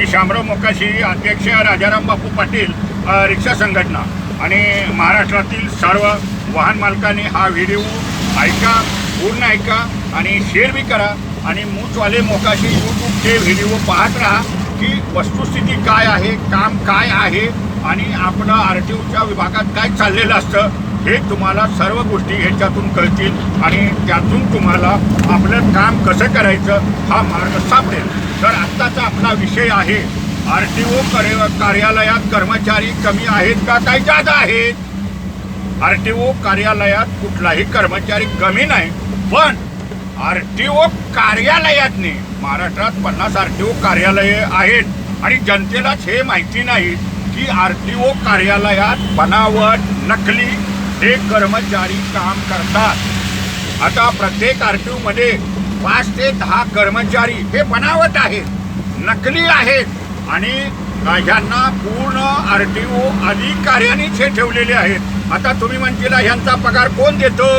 मी शामराव मोकाशी अध्यक्ष राजाराम बापू पाटील रिक्षा संघटना. आणि महाराष्ट्रातील सर्व वाहन मालकांनी हा व्हिडिओ ऐका पूर्ण ऐका आणि शेअर बी करा. आणि मूचवाले मोकाशी यूट्यूबचे व्हिडिओ पाहत राहा की वस्तुस्थिती काय आहे काम काय आहे आणि आपलं आर टी ओच्या विभागात काय चाललेलं असतं. हे तुम्हाला सर्व गोष्टी ह्याच्यातून कळतील आणि त्यातून तुम्हाला आपलं काम कसं करायचं हा मार्ग सापडेल. तर आत्ताचा आपला विषय आहे आर टी ओ कार्यालयात कर्मचारी कमी आहेत का? काही जादा आहेत? आर टी ओ कार्यालयात कुठलाही कर्मचारी कमी नाही पण आर टी ओ कार्यालयातने महाराष्ट्रात पन्नास आर टी ओ कार्यालये आहेत आणि जनतेलाच हे माहिती नाही की आर टी ओ कार्यालयात बनावट नकली हे कर्मचारी काम करतात. आता प्रत्येक आर टी मध्ये पाच ते दहा कर्मचारी हे बनावट आहेत नकली आहेत आणि ह्यांना पूर्ण आर टी ओ अधिकाऱ्यांनीच हे ठेवलेले आहेत. आता तुम्ही म्हणतील ह्यांचा पगार कोण देतो?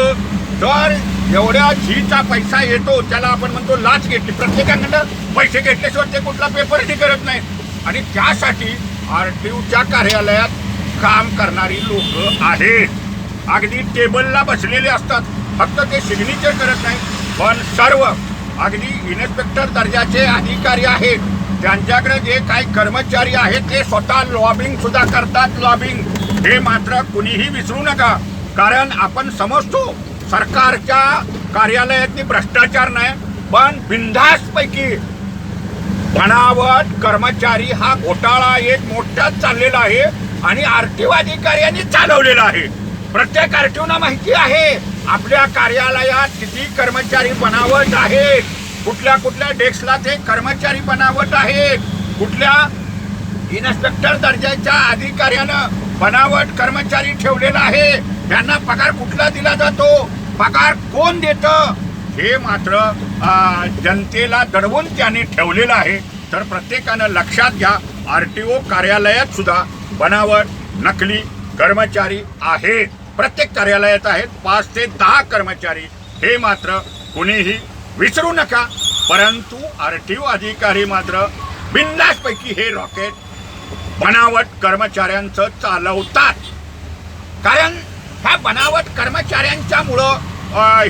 तर एवढ्या झीचा पैसा येतो त्याला आपण म्हणतो लाच घेतली. प्रत्येकाकडं पैसे घेतल्याशिवाय ते कुठला पेपरही करत नाही आणि त्यासाठी आर टी ओच्या कार्यालयात काम करणारी लोक आहेत. अगदी टेबलला बसलेले असतात. फक्त ते सिग्नेचर करत नाही. पण सर्व अगदी इन्स्पेक्टर दर्जाचे अधिकारी आहेत. त्यांच्याकडे जे काही कर्मचारी आहेत ते स्वतः लॉबिंग सुद्धा करतात लॉबिंग हे मात्र कुणीही विसरू नका. कारण आपण समजतो सरकारच्या कार्यालयातली भ्रष्टाचार नाही पण बिनधास्तपैकी धनावट कर्मचारी हा घोटाळा एक मोठाच चाललेला आहे आणि आर्थिक अधिकाऱ्यांनी चालवलेला आहे. प्रत्येक आरटीओना माहिती आहे. आपल्या कार्यालयात किती कर्मचारी बनावट आहेत. कुठल्या कुठल्या डेस्कला ते कर्मचारी बनावट आहेत. कुठल्या इन्स्पेक्टर दर्जाच्या अधिकाऱ्यानं बनावट कर्मचारी ठेवलेला आहे. त्यांना पगार कुठला दिला जातो? पगार कोण देतं? हे मात्र जनतेला दडवून त्याने ठेवलेलं आहे. तर प्रत्येकानं लक्षात घ्या आर टी ओ कार्यालयात सुद्धा बनावट नकली कर्मचारी आहेत. प्रत्येक कार्यालयात आहेत. पाच ते दहा कर्मचारी. हे मात्र कुणीही विसरू नका. परंतु आर टी ओ अधिकारी मात्र बिंदासपैकी हे रॉकेट बनावट कर्मचाऱ्यांचं चालवतात. कारण ह्या बनावट कर्मचाऱ्यांच्यामुळं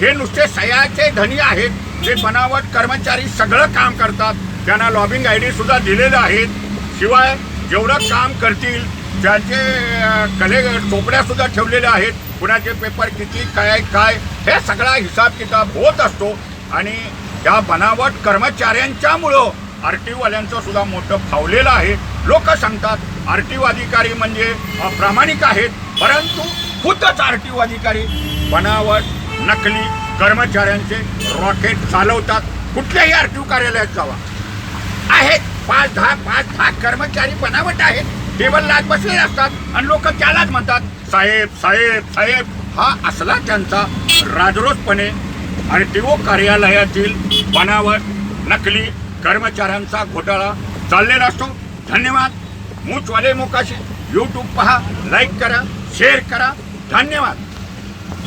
हे नुसते सयाचे धनी आहेत. जे बनावट कर्मचारी सगळं काम करतात. त्यांना लॉबिंग आय डी सुद्धा दिलेलं आहेत शिवाय जेवढं काम करतील ज्यांचे कले चोपड्या सुद्धा ठेवलेल्या आहेत. कुणाचे पेपर किती काय काय हे सगळा हिसाब किताब होत असतो. आणि या बनावट कर्मचाऱ्यांच्यामुळं आर टी वाल्यांचं सुद्धा मोठं फावलेलं आहे. लोक सांगतात आर टी अधिकारी म्हणजे प्रामाणिक आहेत परंतु खुदच आर टी अधिकारी बनावट नकली कर्मचाऱ्यांचे रॉकेट चालवतात. कुठल्याही आर टी कार्यालयात जावा. आहेत पाच दहा पाच दहा कर्मचारी बनावट आहेत. टेबलला आत बसलेले असतात आणि लोक त्यालाच म्हणतात. साहेब साहेब साहेब हा असला त्यांचा राजरोसपणे आणि टीओ कार्यालयातील बनावट नकली कर्मचाऱ्यांचा घोटाळा चाललेला असतो. धन्यवाद. मूचवाले मोकाशी. यूट्यूब पहा लाईक करा शेअर करा. धन्यवाद.